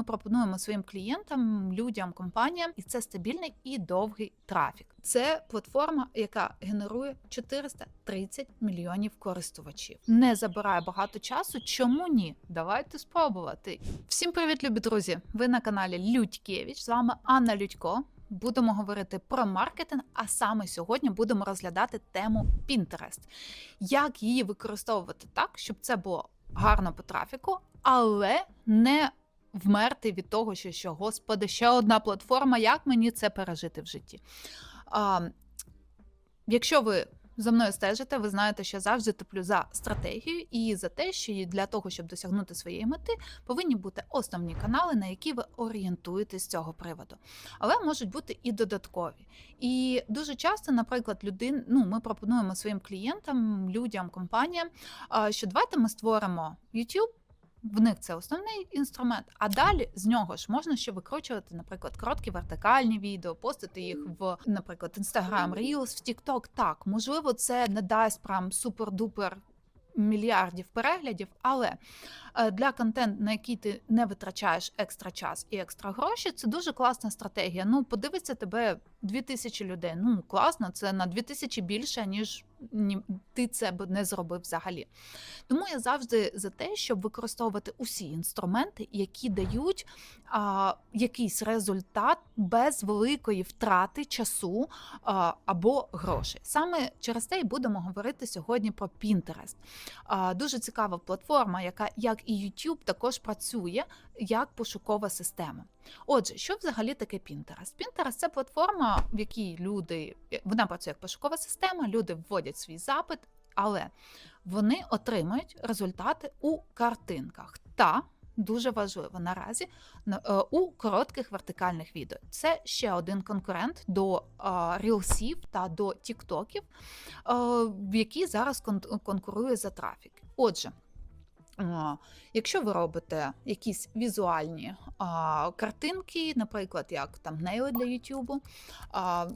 ми пропонуємо своїм клієнтам, людям, компаніям, і це стабільний і довгий трафік. Це платформа, яка генерує 430 мільйонів користувачів. Не забирає багато часу. Чому ні? Давайте спробувати. Всім привіт, любі друзі! Ви на каналі Людькевич. З вами Анна Людько. Будемо говорити про маркетинг, а саме сьогодні будемо розглядати тему Pinterest. Як її використовувати так, щоб це було гарно по трафіку, але не вмерти від того, що, що господи, ще одна платформа, як мені це пережити в житті. А, Якщо ви за мною стежите, ви знаєте, що я завжди топлю за стратегію і за те, що для того, щоб досягнути своєї мети, повинні бути основні канали, на які ви орієнтуєтесь з цього приводу. Але можуть бути і додаткові. І дуже часто, наприклад, людин, ну, ми пропонуємо своїм клієнтам, людям, компаніям, що давайте ми створимо YouTube. В них це основний інструмент, а далі з нього ж можна ще викручувати, наприклад, короткі вертикальні відео, постити їх в, наприклад, Instagram Reels, в TikTok. Так, можливо, це не дасть прям супер-дупер мільярдів переглядів, але для контенту, на який ти не витрачаєш екстра час і екстра гроші, це дуже класна стратегія. Ну, подивиться тебе 2000 людей. Ну класно, це на 2000 більше ніж ти це б не зробив взагалі. Тому я завжди за те, щоб використовувати усі інструменти, які дають а, якийсь результат без великої втрати часу а, або грошей. Саме через те і будемо говорити сьогодні про Pinterest. А, Дуже цікава платформа, яка, як і YouTube, також працює як пошукова система. Отже, що взагалі таке Pinterest? Pinterest – це платформа, в якій люди вона працює як пошукова система, люди вводять свій запит, але вони отримують результати у картинках та Дуже важливо наразі е, у коротких вертикальних відео. Це ще один конкурент до рілсів та до тіктоків, в які зараз конкурує за трафік. Отже. Якщо ви робите якісь візуальні а, картинки, наприклад, як там нейли для Ютубу,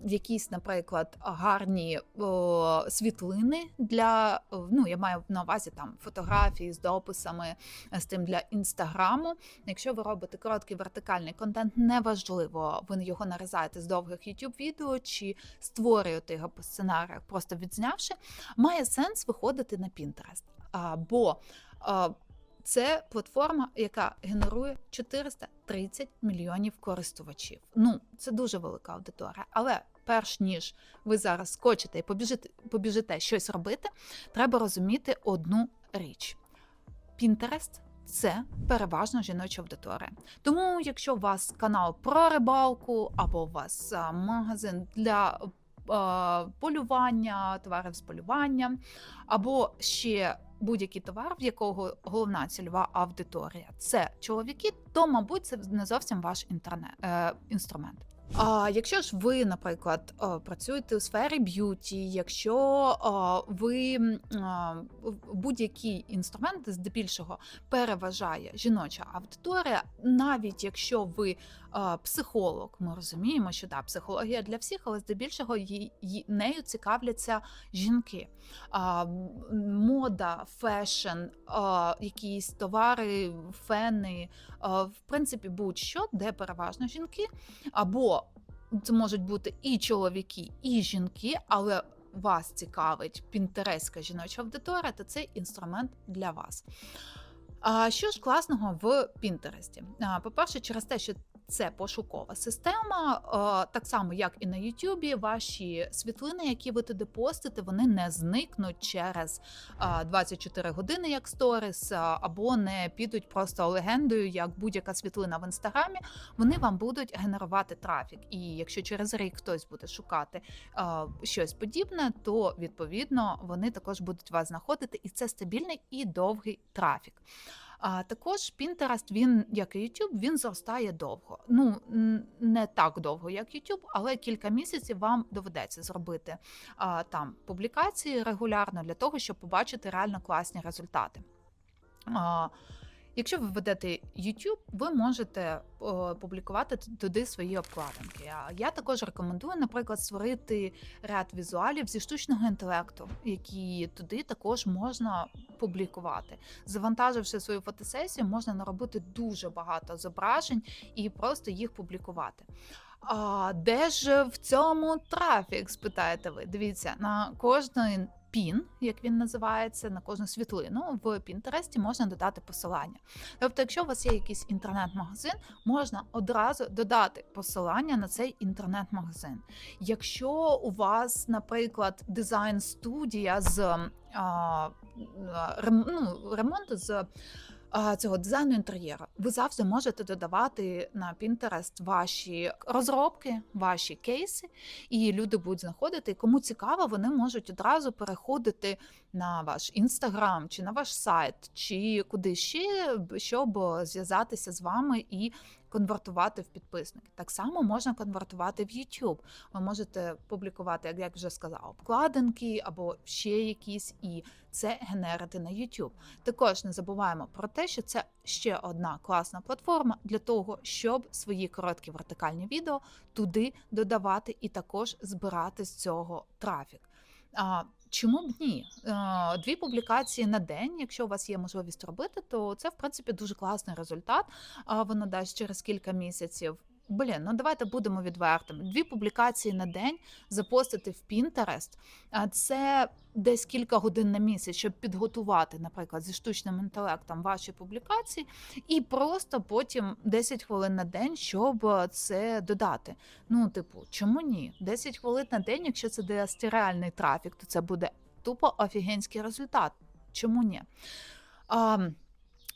якісь, наприклад, гарні о, світлини для ну, я маю на увазі там фотографії з дописами з тим для інстаграму. Якщо ви робите короткий вертикальний контент, неважливо, ви його нарізаєте з довгих youtube відео чи створюєте його по сценаріях, просто відзнявши, має сенс виходити на Pinterest. Бо це платформа, яка генерує 430 мільйонів користувачів. Ну, це дуже велика аудиторія. Але перш ніж ви зараз скочите і побіжите, побіжите щось робити, треба розуміти одну річ: Pinterest – це переважно жіноча аудиторія. Тому, якщо у вас канал про рибалку, або у вас магазин для полювання, товарів з полювання, або ще будь-який товар, в якого головна цільова аудиторія це чоловіки, то мабуть це не зовсім ваш інтернет е, інструмент. А якщо ж ви, наприклад, працюєте у сфері б'юті, якщо ви будь-який інструмент здебільшого переважає жіноча аудиторія, навіть якщо ви психолог, ми розуміємо, що да, психологія для всіх, але здебільшого її нею цікавляться жінки. Мода, фешн, якісь товари, фени, в принципі, будь-що, де переважно жінки, або це можуть бути і чоловіки, і жінки, але вас цікавить пінтереська жіноча аудиторія, то це інструмент для вас. А що ж класного в Пінтересті? По-перше, через те, що це пошукова система, так само, як і на Ютубі, ваші світлини, які ви туди постите, вони не зникнуть через 24 години, як сторіс, або не підуть просто легендою, як будь-яка світлина в інстаграмі. Вони вам будуть генерувати трафік. І якщо через рік хтось буде шукати щось подібне, то відповідно вони також будуть вас знаходити, і це стабільний і довгий трафік. А також Pinterest, він, як і YouTube, він зростає довго. Ну не так довго, як YouTube, але кілька місяців вам доведеться зробити а, там публікації регулярно для того, щоб побачити реально класні результати. А, Якщо ви ведете YouTube, ви можете публікувати туди свої обкладинки. А я також рекомендую, наприклад, створити ряд візуалів зі штучного інтелекту, які туди також можна публікувати. Завантаживши свою фотосесію, можна наробити дуже багато зображень і просто їх публікувати. А де ж в цьому трафік? спитаєте ви? Дивіться, на кожний пін, як він називається, на кожну світлину в Пінтересті можна додати посилання. Тобто, якщо у вас є якийсь інтернет-магазин, можна одразу додати посилання на цей інтернет-магазин. Якщо у вас, наприклад, дизайн-студія з а, рем, ну, ремонту з цього дизайну інтер'єру, ви завжди можете додавати на Pinterest ваші розробки, ваші кейси, і люди будуть знаходити. Кому цікаво, вони можуть одразу переходити на ваш інстаграм чи на ваш сайт, чи куди ще, щоб зв'язатися з вами і конвертувати в підписники. Так само можна конвертувати в YouTube. Ви можете публікувати, як я вже сказала, обкладинки або ще якісь, і це генерити на YouTube. Також не забуваємо про те, що це ще одна класна платформа для того, щоб свої короткі вертикальні відео туди додавати і також збирати з цього трафік. Чому б ні? Е, Дві публікації на день, якщо у вас є можливість робити, то це в принципі дуже класний результат. А воно дасть через кілька місяців. Блін, ну давайте будемо відвертими. Дві публікації на день запостити в Pinterest, а це десь кілька годин на місяць, щоб підготувати, наприклад, зі штучним інтелектом ваші публікації, і просто потім 10 хвилин на день, щоб це додати. Ну, типу, чому ні? 10 хвилин на день, якщо це дасть реальний трафік, то це буде тупо офігенський результат. Чому ні? А,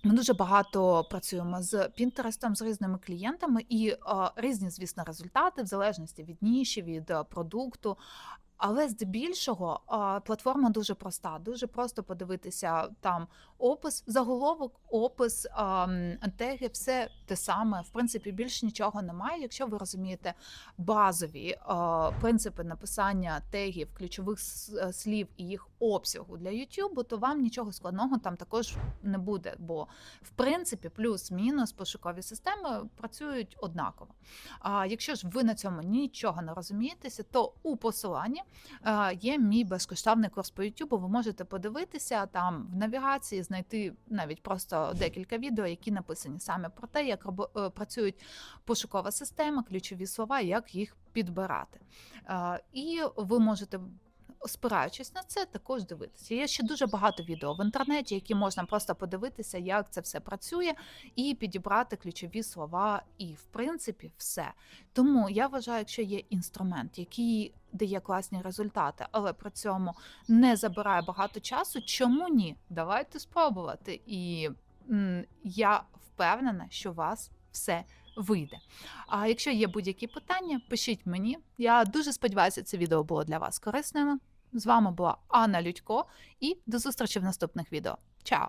ми дуже багато працюємо з Пінтерестом, з різними клієнтами, і е, різні, звісно, результати в залежності від ніші, від продукту. Але здебільшого платформа дуже проста. Дуже просто подивитися там опис, заголовок, опис, теги, все те саме. В принципі, більш нічого немає. Якщо ви розумієте базові принципи написання тегів, ключових е, слів і їх обсягу для YouTube, то вам нічого складного там також не буде. Бо в принципі плюс-мінус пошукові системи працюють однаково. А якщо ж ви на цьому нічого не розумієтеся, то у посиланні є мій безкоштовний курс по YouTube. Ви можете подивитися там в навігації, знайти навіть просто декілька відео, які написані саме про те, як е, працюють пошукова система, ключові слова, як їх підбирати. Е, І ви можете. Спираючись на це, також дивитися. Є ще дуже багато відео в інтернеті, які можна просто подивитися, як це все працює, і підібрати ключові слова, і в принципі все. Тому я вважаю, якщо є інструмент, який дає класні результати, але при цьому не забирає багато часу, чому ні? Давайте спробувати. І м, я впевнена, що вас все вийде. А якщо є будь-які питання, пишіть мені. Я дуже сподіваюся, це відео було для вас корисним. З вами була Анна Людько, і до зустрічі в наступних відео. Чао!